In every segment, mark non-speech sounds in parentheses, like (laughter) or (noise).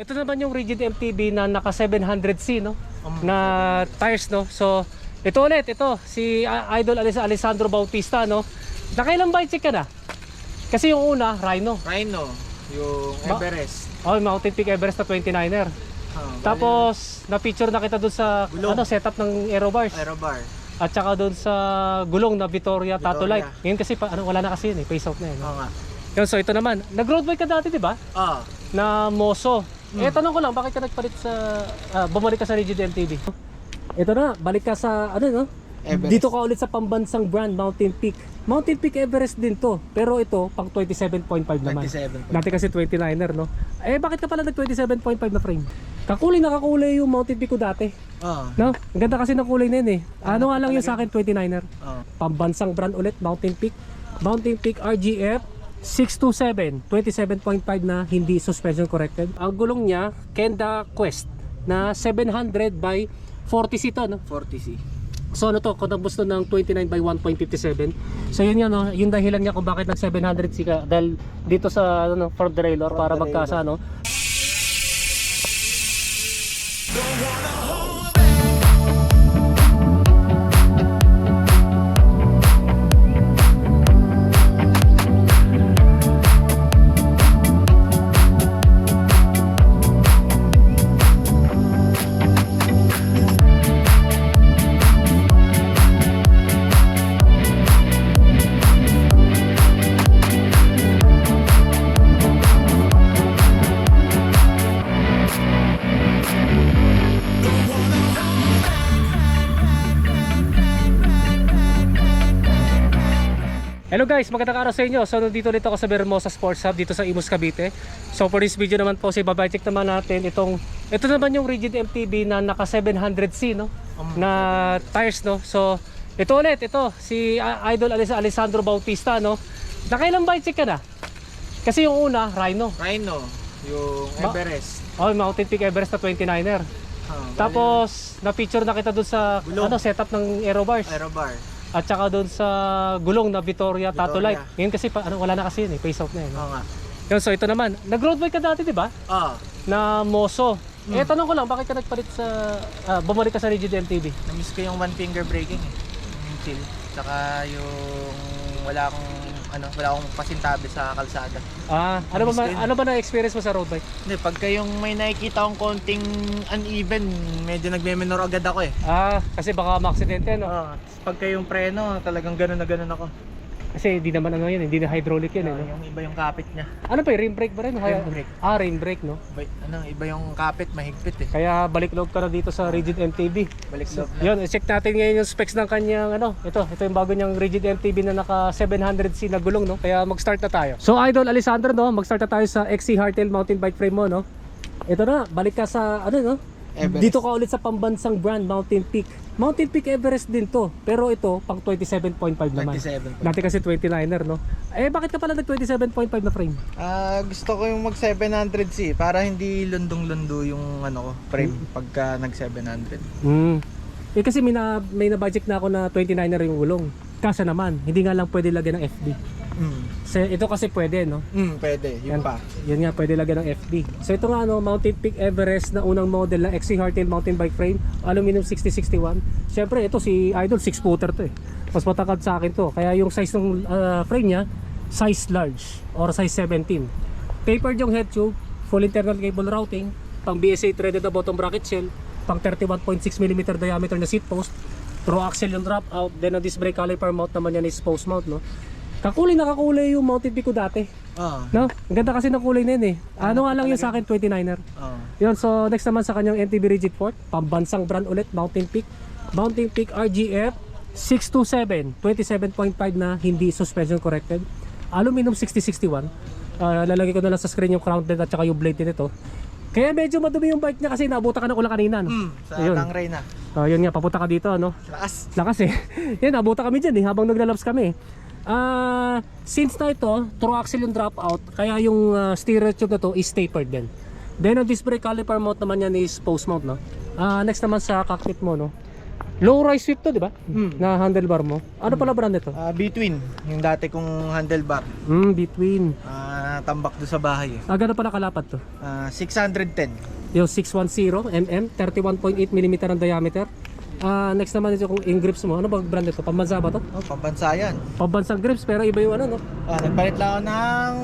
Ito naman yung rigid MTB na naka 700C no? Um, na tires no. So ito ulit ito si Idol Alis- Alessandro Bautista no. Nakailang bike ka na? Kasi yung una Rhino. Rhino, yung Everest. Oh, yung Mountain Peak Everest na 29er. Ah, Tapos na-feature na kita doon sa Gulong. ano setup ng aero bars bali, Aerobar. at saka doon sa gulong na Vittoria, Tato Vittoria. Light. Ngayon kasi pa, ano, wala na kasi yun eh, face out na yun. Oo nga. Yun, so ito naman, nag-road bike ka dati, di ba? Ah, Na Moso. Hmm. Eh, tanong ko lang, bakit ka nagpalit sa, ah, bumalik ka sa Rigid MTB? Ito na, balik ka sa, ano no? Everest. Dito ka ulit sa pambansang brand, Mountain Peak. Mountain Peak Everest din to, pero ito, pang 27.5 naman. 27. Dati kasi 29er, no? Eh, bakit ka pala nag 27.5 na frame? Kakulay na kakulay yung Mountain Peak ko dati. Ah, No? Ang ganda kasi ng kulay na yun eh. Ano nga lang yun sa akin, 29er. ah. Pambansang brand ulit, Mountain Peak. Mountain Peak RGF 627, 27.5 na hindi suspension corrected. Ang gulong niya, Kenda Quest na 700 by 40 seat to, no? 40C. So ano to, kontabos to ng 29 by 1.57. So yun yan, no? yung dahilan niya kung bakit nag 700 si ka dahil dito sa ano, for derailleur para derailleur. magkasa, no? Hello guys, magandang araw sa inyo. So nandito ulit ako sa Bermosa Sports Hub dito sa Imus Cavite. So for this video naman po, si babaycheck naman natin itong ito naman yung rigid MTB na naka 700C no Um, na tires no. So ito ulit, ito si Idol Alis- Alessandro Bautista no. Nakailang bike check ka na? Kasi yung una, Rhino. Rhino, yung Everest. Oh, Mountain Peak Everest na 29er. Ah, Tapos na-feature na kita doon sa Gulong. ano setup ng aero bars. Aerobar. At saka doon sa gulong na Vittoria, Tato Vittoria. Light. Ngayon kasi pa, ano, wala na kasi yun eh, face out na yun. Oo nga. Yun, so ito naman, nag-road bike ka dati, di ba? Ah, Na Moso. Hmm. Eh, tanong ko lang, bakit ka nagpalit sa, ah, bumalik ka sa Rigid MTB? namiss ko yung one finger braking eh. Yung chill. Tsaka yung wala akong ano, wala akong pasintabi sa kalsada. Ah, ano ba, yun. ano ba na-experience mo sa road bike? Hindi, pagka yung may nakikita akong konting uneven, medyo nagme-menor agad ako eh. Ah, kasi baka ma-aksidente, no? Oo. pagka yung preno, talagang gano'n na gano'n ako. Kasi hindi naman ano yun, hindi na hydraulic yun, eh, no? yung iba yung kapit niya. Ano pa, rim brake ba rin? Rim brake. Ah, rim brake, no? Iba, ano, iba yung kapit, mahigpit eh. Kaya balik loob ka na dito sa Rigid MTB. Balik loob na. Yun, check natin ngayon yung specs ng kanyang ano, ito, ito yung bago niyang rigid MTB na naka 700C na gulong, no? Kaya mag-start na tayo. So Idol Alessandro, no, mag-start na tayo sa XC Hardtail mountain bike frame mo, no? Ito na, balik ka sa ano, no? Everest. Dito ka ulit sa pambansang brand Mountain Peak. Mountain Peak Everest din to, pero ito pang 27.5 naman. 27 po. Dati kasi 29er, no? Eh bakit ka pala nag 27.5 na frame? Ah, gusto ko yung mag 700C para hindi lundong-lundo yung ano ko, frame pagka nag 700. Hmm. Eh kasi may na, may na budget na ako na 29er yung gulong. Kasa naman, hindi nga lang pwede lagyan ng FD. Mm. So, ito kasi pwede, no? Mm, pwede, Yan. yun pa. Yan nga, pwede lagyan ng FD. So ito nga, ano, Mountain Peak Everest na unang model na XC Hardtail mountain bike frame, aluminum 6061. Siyempre, ito si Idol, 6 footer to eh. Mas matakad sa akin to. Kaya yung size ng ah, frame niya, size large or size 17. Tapered yung head tube, full internal cable routing, pang BSA threaded na bottom bracket shell, pang 31.6mm diameter na seat post, through axle yung drop out, then ang disc brake caliper mount naman yan is post mount, no? Kakulay na kakulay yung mountain peak ko dati. Oo. No? Ang ganda kasi ng kulay na yun eh. Ano nga lang yun sa akin, 29er. Oo. Yun, so next naman sa kanyang NTB Rigid Port, pambansang brand ulit, Mountain Peak. Mountain Peak RGF 627, 27.5 na hindi suspension corrected. Aluminum 6061. Ah, lalagay ko na lang sa screen yung crown blade at saka yung blade din ito. Kaya medyo madumi yung bike niya kasi nabuta ka ng ulan kanina. No? Mm, sa Ayun. Tangray na. Ah, yun nga, papunta ka dito, ano? Lakas. Lakas eh. (laughs) Yan, nabuta kami dyan eh, habang naglalabs kami. Ah, since na ito, through axle yung dropout, kaya yung ah, steerer tube na to is tapered din. Then ang disc brake caliper mount naman yan is post mount, no? Ah, next naman sa cockpit mo, no? Low rise sweep to, di ba? Hmm. Na handlebar mo. Ano pala brand nito? Ah, between, yung dati kong handlebar. Hmm, between. Ah, tinatambak doon sa bahay eh. Ah, gano'n pala kalapat to? Ah, 610. Yung 610 mm, 31.8 mm ang diameter. Ah, next naman ito kung yung grips mo. Ano ba brand ito? Pambansa ba to? Oh, pambansa yan. Pambansang grips pero iba yung ano no? Ah, nagpalit lang ako ng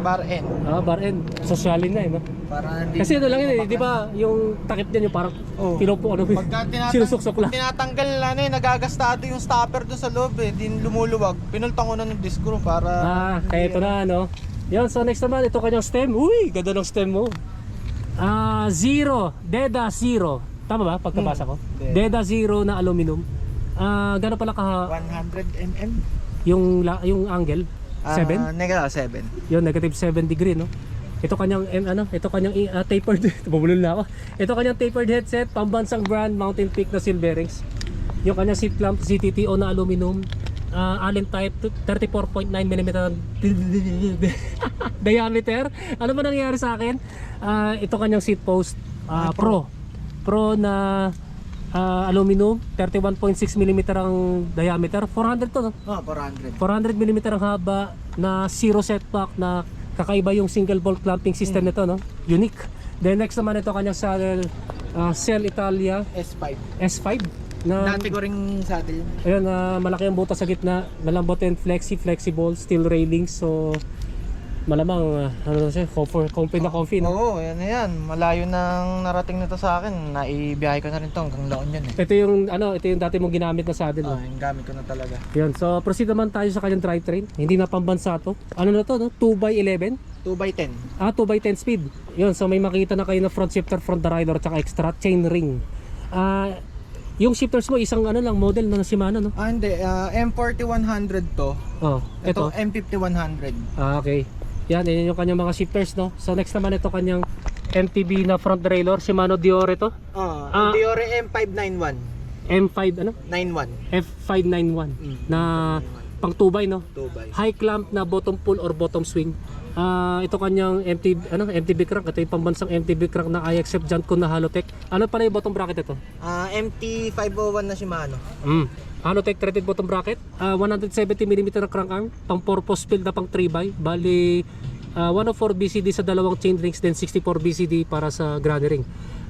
bar N. Ah, bar end. Sosyalin na eh no? Para hindi Kasi ano lang yun eh, di ba yung takip niyan yung parang Oo. pinupo ano Pagka tinatang- sinusuksok lang. tinatanggal ano eh, nagagastado yung stopper doon sa loob eh. Din lumuluwag. Pinultang ko na ng disc screw para... Ah, kaya ito na ano. Yun, so next naman ito kanyang stem. Uy, ganda ng stem mo. Ah, zero, Deda zero. Tama ba pagkabasa ko? Deda. Deda zero na aluminum. Ah, gano'n pala ka 100 mm. yung la, yung angle? 7? Ah, negative 7. Yun, negative 7 degree, no? Ito kanyang, em, ano, ito kanyang uh, tapered, (laughs) bubulol na ako. Ito kanyang tapered headset, pambansang brand, Mountain Peak na seal bearings. Yung kanyang seat clamp, CTTO na aluminum, uh, Allen type, 34.9 mm (laughs) diameter. Ano ba nangyayari sa akin? Ah, ito kanyang seat post, ah, Pro. Pro na ah, aluminum, 31.6 mm ang diameter. 400 to, no? Oh, 400. 400 mm ang haba na zero setback na kakaiba yung single bolt clamping system nito no unique then next naman ito kanyang saddle uh, Cell Italia S5. S5 na Dati ko ring saddle yun. ayun na malaki ang butas sa gitna malambot and flexi flexible steel railings so malamang uh, ano siya comfort comfy na comfy no? Oo, yan na yan. Malayo nang narating nito sa akin. Naibiyahe ko na rin to hanggang laon yan eh. ito yung ano ito yung dati mong ginamit na saddle no? Ah, yung gamit ko na talaga. Yun, so proceed naman tayo sa kanyang drivetrain hindi na pambansa to ano na to no 2x11 2x10. Ah, 2x10 speed. Yun, so may makita na kayo na front shifter, front rider, tsaka extra chain ring. Ah, yung shifters mo, isang ano lang, model na Shimano, no? Ah, hindi. ah, M4100 to. Oh, ito. Ito, M5100. Ah, okay. Yan, yan yung kanyang mga shifters, no? So next naman ito kanyang MTB na front derailleur, Shimano Diore to. Ah, Ah. Diore M591. M5, ano? 91. F591 Mm. na pang 2x, no? 2x. High clamp na bottom pull or bottom swing. Ah, ito kanyang MTB, ano, MTB crank. Ito yung pambansang MTB crank na I accept Jantco na Halotech. Ano pala yung bottom bracket ito? Ah, MT501 na Shimano. Mm. Halotech threaded bottom bracket, ah, 170mm na crank arm, pang purpose field na pang 3x, bali ah, 104 BCD sa dalawang chain rings, then 64 BCD para sa granny ring.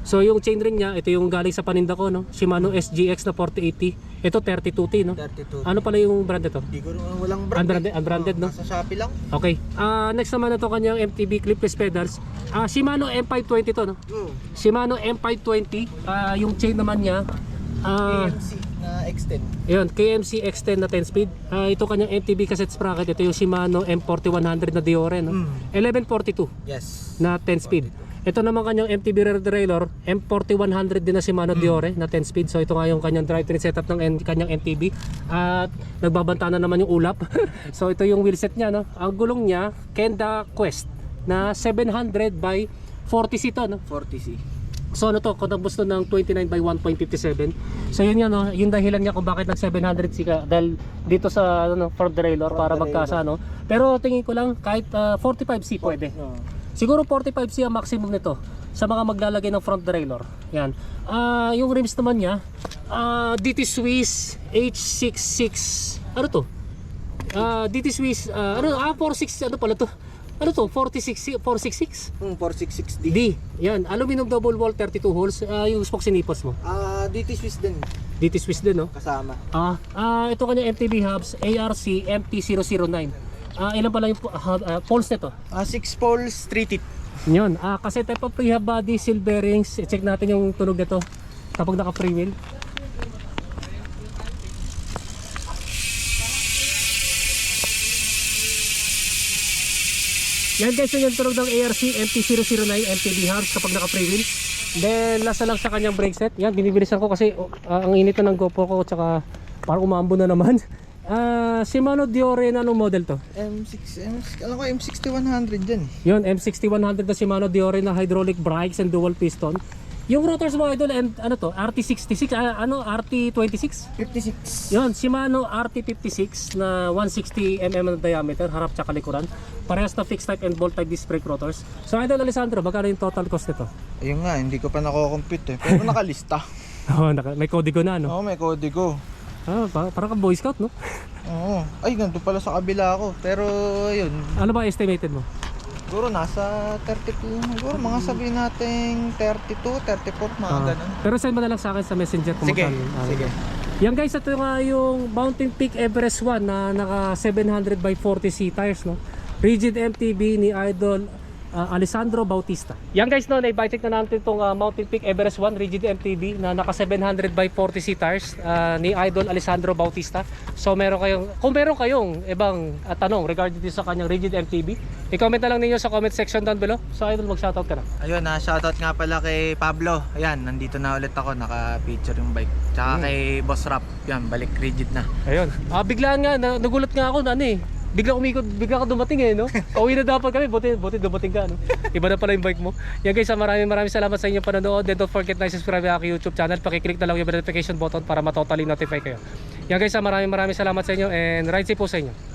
So yung chain ring niya, ito yung galing sa paninda ko, no? Shimano SGX na 4080. Ito 32T, no? 32. Ano pala yung brand ito? Hindi ko walang brand. Unbranded- eh. unbranded, no? Sa Shopee lang. Okay. Ah, next naman ito kanyang MTB clipless pedals. Ah, Shimano M520 to, no? Mm. Shimano M520, ah, yung chain naman niya, ah, KMC na extend. Ayun, KMC X10 na 10 speed. Ah, ito kanyang MTB cassette sprocket. Ito yung Shimano M4100 na Diore, no? Mm. 1142 Yes. na 10 speed. Ito naman kanyang MTB rear derailleur, M4100 din na Shimano Diore na 10 speed. So ito nga yung kanyang drivetrain setup ng N- kanyang MTB. At nagbabanta na naman yung ulap. (laughs) so ito yung wheelset niya, no? Ang gulong niya, Kenda Quest na 700 by 40C to, no? 40C. So ano to, contact to ng 29 by 1.57. So yun yan, no, yung dahilan niya kung bakit nag 700 si ka dahil dito sa ano, Ford derailleur para magkasa no. Pero tingin ko lang kahit ah, 45C pwede. Oh. Siguro 45C ang maximum nito sa mga maglalagay ng front derailleur. Yan. Ah, yung rims naman niya, ah, DT Swiss H66. Ano to? Ah, DT Swiss, ah, ano, ah, 46, ano pala to? Ano to? 46, 466? Hmm, 466D. D. Yan, aluminum double wall 32 holes. Ah, yung spokes sinipos mo. Ah, DT Swiss din DT Swiss din, no? kasama. Ah, ah ito kanya MTB hubs ARC MT009. Ah, ilan pala yung po- hub- ah, poles nito? Ah, 6 poles, 3 teeth. Yun. Ah, kasi type of prehab body, seal bearings. I-check natin yung tunog nito kapag naka free wheel. Yan guys, yun yung tunog ng ARC MT009 MTB hubs kapag naka free wheel. Then last na lang sa kanyang brake set. Yan, binibilisan ko kasi ah, ang init na ng GoPro ko tsaka parang umambo na naman. (laughs) Ah, Shimano Diore na anong model to? M6, M6, alam ko M6100 dyan. Yun, M6100 na Shimano Diore na hydraulic brakes and dual piston. Yung rotors mo idol and ano to, RT66, ah, ano RT26? 56. Yun, Shimano RT56 na 160mm na diameter, harap tsaka likuran. Parehas na fixed type and bolt type disc brake rotors. So idol Alessandro, magkano yung total cost nito? Ayun nga, hindi ko pa nako-compute eh. Pero nakalista. (laughs) Oh, naka, may kodigo na no. Oo, may kodigo. Ah, pa- parang ka Boy Scout no. Oo. Ay, ganito pala sa kabila ako. Pero, yun. Ano ba estimated mo? Siguro nasa 32, siguro mga sabihin natin 32, 34, mga Ah, ganun. pero send mo na lang sa akin sa messenger kung Sige, magkano. Ah, sige. Yan guys, ito nga yung Mountain Peak Everest 1 na naka 700 by 40C tires, no? Rigid MTB ni Idol uh, Alessandro Bautista. Yan guys, no, na-bike na natin itong uh, Mountain Peak Everest 1 Rigid MTB na naka 700 by 40C tires uh, ni Idol Alessandro Bautista. So meron kayong, kung meron kayong ibang uh, tanong regarding din sa kanyang Rigid MTB, i-comment na lang ninyo sa comment section down below. So Idol, mag-shoutout ka na. Ayun, na shoutout nga pala kay Pablo. Ayan, nandito na ulit ako, naka-picture yung bike. Tsaka kay Boss Rap, yan, balik rigid na. Ayun. Ah, biglaan nga, na, nagulat nga ako na ano eh. Bigla umikot, bigla ka dumating eh, no? (laughs) Pauwi na dapat kami, buti, buti dumating ka, no? Iba na pala yung bike mo. Yan guys, ah, maraming maraming salamat sa inyong panonood. And don't forget na subscribe aking YouTube channel. Pakiclick na lang yung notification button para matotally notify kayo. Yan guys, ah, maraming maraming salamat sa inyo and ride safe po sa inyo.